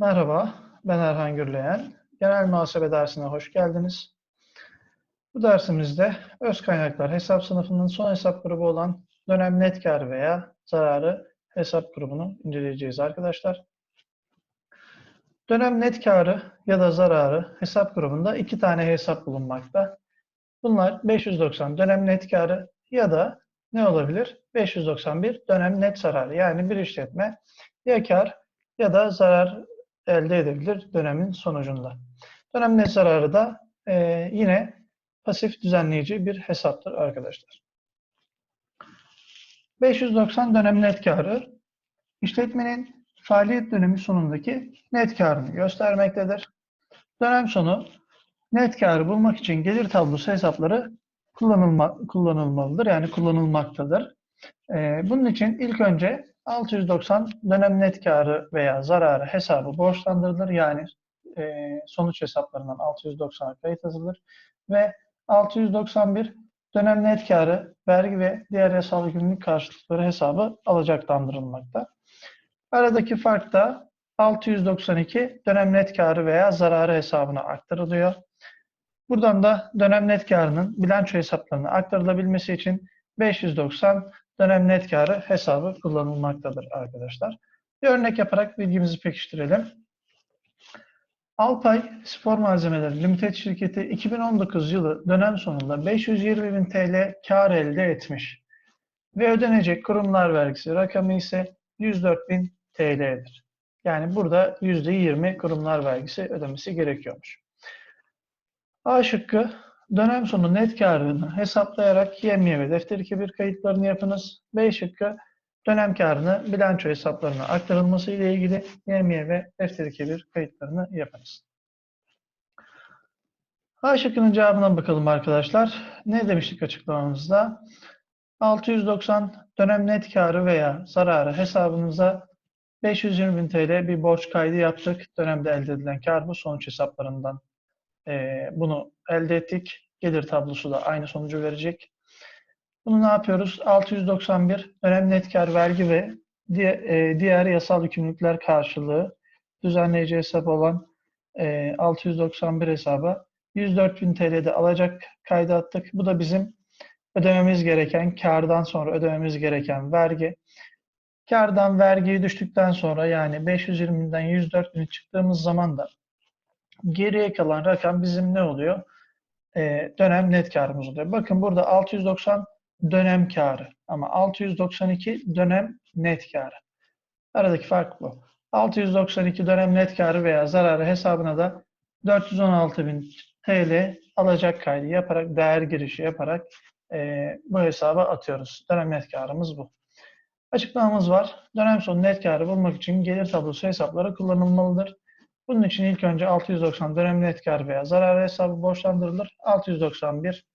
Merhaba, ben Erhan Gürleyen. Genel muhasebe dersine hoş geldiniz. Bu dersimizde öz kaynaklar hesap sınıfının son hesap grubu olan dönem net kar veya zararı hesap grubunu inceleyeceğiz arkadaşlar. Dönem net karı ya da zararı hesap grubunda iki tane hesap bulunmakta. Bunlar 590 dönem net karı ya da ne olabilir? 591 dönem net zararı. Yani bir işletme ya kar ya da zarar elde edebilir dönemin sonucunda. Dönem net zararı da e, yine pasif düzenleyici bir hesaptır arkadaşlar. 590 dönem net karı işletmenin faaliyet dönemi sonundaki net karını göstermektedir. Dönem sonu net karı bulmak için gelir tablosu hesapları kullanılma, kullanılmalıdır. Yani kullanılmaktadır. Ee, bunun için ilk önce 690 dönem net karı veya zararı hesabı borçlandırılır. Yani e, sonuç hesaplarından 690'a kayıt yazılır. Ve 691 dönem net karı, vergi ve diğer yasal yükümlülük karşılıkları hesabı alacaklandırılmakta. Aradaki fark da 692 dönem net karı veya zararı hesabına aktarılıyor. Buradan da dönem net karının bilanço hesaplarına aktarılabilmesi için 590 dönem net karı hesabı kullanılmaktadır arkadaşlar. Bir örnek yaparak bilgimizi pekiştirelim. Alpay Spor Malzemeleri Limited şirketi 2019 yılı dönem sonunda 520 bin TL kar elde etmiş ve ödenecek kurumlar vergisi rakamı ise 104 bin TL'dir. Yani burada %20 kurumlar vergisi ödemesi gerekiyormuş. A şıkkı dönem sonu net karını hesaplayarak yemiye ve defter 2 kayıtlarını yapınız. B şıkkı dönem karını bilanço hesaplarına aktarılması ile ilgili yemiye ve defter 2 kayıtlarını yapınız. A şıkkının cevabına bakalım arkadaşlar. Ne demiştik açıklamamızda? 690 dönem net karı veya zararı hesabınıza 520.000 TL bir borç kaydı yaptık. Dönemde elde edilen kar bu sonuç hesaplarından e, bunu elde ettik. Gelir tablosu da aynı sonucu verecek. Bunu ne yapıyoruz? 691 dönem net kar vergi ve diğer yasal yükümlülükler karşılığı düzenleyici hesap olan 691 hesaba 104.000 TL'de alacak kaydı attık. Bu da bizim ödememiz gereken, kardan sonra ödememiz gereken vergi. Kardan vergiyi düştükten sonra yani 520'den 104.000 çıktığımız zaman da geriye kalan rakam bizim ne oluyor? Ee, dönem net karımız oluyor. Bakın burada 690 dönem karı ama 692 dönem net karı. Aradaki fark bu. 692 dönem net karı veya zararı hesabına da 416.000 TL alacak kaydı yaparak, değer girişi yaparak e, bu hesaba atıyoruz. Dönem net karımız bu. Açıklamamız var. Dönem sonu net karı bulmak için gelir tablosu hesapları kullanılmalıdır. Bunun için ilk önce 690 dönem net kar veya zarar hesabı borçlandırılır. 691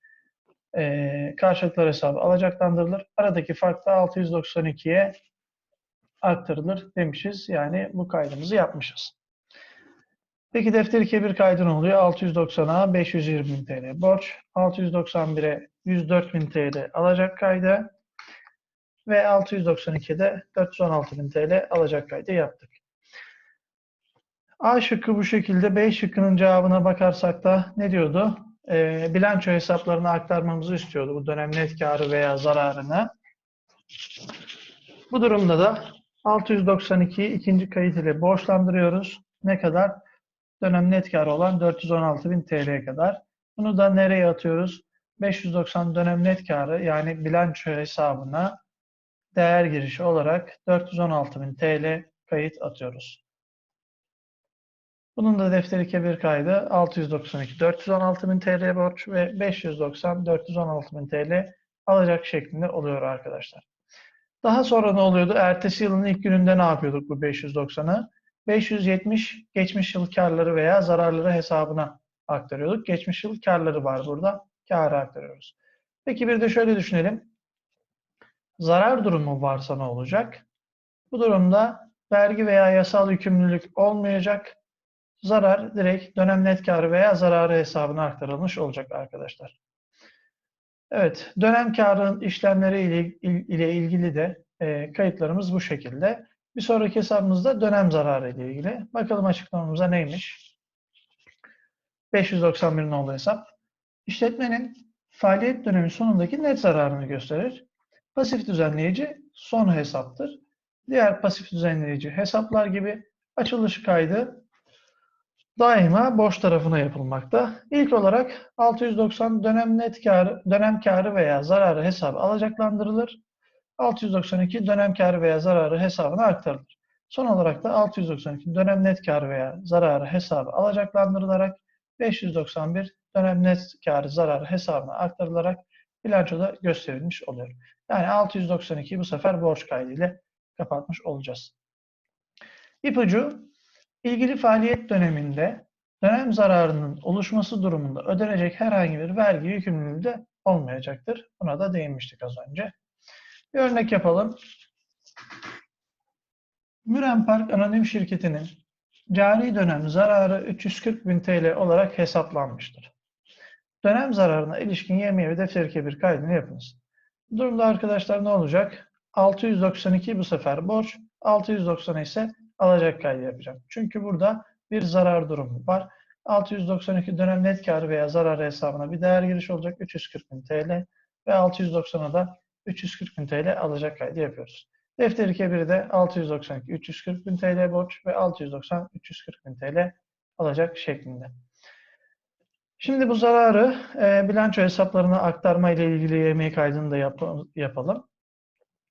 e, karşılıklar hesabı alacaklandırılır. Aradaki fark da 692'ye aktarılır demişiz. Yani bu kaydımızı yapmışız. Peki defter 2'ye bir kaydı ne oluyor? 690'a 520 TL borç, 691'e 104.000 TL alacak kaydı ve 692'de 416.000 TL alacak kaydı yaptık. A şıkkı bu şekilde. B şıkkının cevabına bakarsak da ne diyordu? E, bilanço hesaplarına aktarmamızı istiyordu bu dönem net karı veya zararını. Bu durumda da 692'yi ikinci kayıt ile borçlandırıyoruz. Ne kadar? Dönem net karı olan 416.000 TL'ye kadar. Bunu da nereye atıyoruz? 590 dönem net karı yani bilanço hesabına değer girişi olarak 416.000 TL kayıt atıyoruz. Bunun da defteri kebir kaydı 692 416.000 TL borç ve 590 416.000 TL alacak şeklinde oluyor arkadaşlar. Daha sonra ne oluyordu? Ertesi yılın ilk gününde ne yapıyorduk bu 590'ı? 570 geçmiş yıl karları veya zararları hesabına aktarıyorduk. Geçmiş yıl karları var burada. Kârı aktarıyoruz. Peki bir de şöyle düşünelim. Zarar durumu varsa ne olacak? Bu durumda vergi veya yasal yükümlülük olmayacak zarar direkt dönem net karı veya zararı hesabına aktarılmış olacak arkadaşlar. Evet, dönem karın işlemleri ile, ile ilgili de e, kayıtlarımız bu şekilde. Bir sonraki hesabımızda dönem zararı ile ilgili. Bakalım açıklamamıza neymiş? 591 nolu hesap. İşletmenin faaliyet dönemi sonundaki net zararını gösterir. Pasif düzenleyici son hesaptır. Diğer pasif düzenleyici hesaplar gibi açılış kaydı daima borç tarafına yapılmakta. İlk olarak 690 dönem net karı, dönem karı veya zararı hesabı alacaklandırılır. 692 dönem karı veya zararı hesabına aktarılır. Son olarak da 692 dönem net karı veya zararı hesabı alacaklandırılarak 591 dönem net karı zararı hesabına aktarılarak bilançoda gösterilmiş oluyor. Yani 692 bu sefer borç kaydı ile kapatmış olacağız. İpucu, ilgili faaliyet döneminde dönem zararının oluşması durumunda ödenecek herhangi bir vergi yükümlülüğü de olmayacaktır. Buna da değinmiştik az önce. Bir örnek yapalım. Müren Park Anonim Şirketi'nin cari dönem zararı 340 bin TL olarak hesaplanmıştır. Dönem zararına ilişkin yemeği ve defter kebir kaydını yapınız. Bu durumda arkadaşlar ne olacak? 692 bu sefer borç, 690 ise alacak kaydı yapacağım. Çünkü burada bir zarar durumu var. 692 dönem net karı veya zararı hesabına bir değer giriş olacak 340 bin TL ve 690'a da 340 bin TL alacak kaydı yapıyoruz. Defteri kebiri de 692 340 bin TL borç ve 690 340 bin TL alacak şeklinde. Şimdi bu zararı e, bilanço hesaplarına aktarma ile ilgili yemeği kaydını da yap yapalım.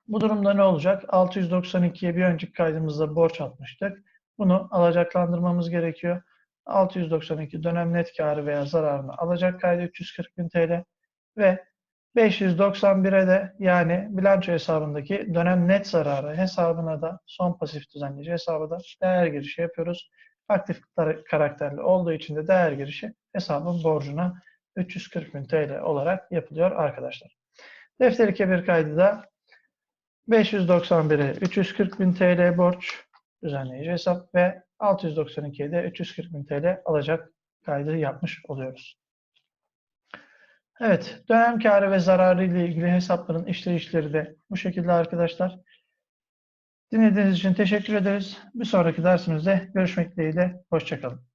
Bu durumda ne olacak? 692'ye bir önceki kaydımızda borç atmıştık. Bunu alacaklandırmamız gerekiyor. 692 dönem net karı veya zararını alacak kaydı 340 bin TL ve 591'e de yani bilanço hesabındaki dönem net zararı hesabına da son pasif düzenleyici hesabı da değer girişi yapıyoruz. Aktif karakterli olduğu için de değer girişi hesabın borcuna 340 bin TL olarak yapılıyor arkadaşlar. Defteri kebir kaydı da 591'e 340 bin TL borç düzenleyici hesap ve 692'ye de 340 bin TL alacak kaydı yapmış oluyoruz. Evet, dönem karı ve zararı ile ilgili hesapların işleyişleri de bu şekilde arkadaşlar. Dinlediğiniz için teşekkür ederiz. Bir sonraki dersimizde görüşmek dileğiyle. Hoşçakalın.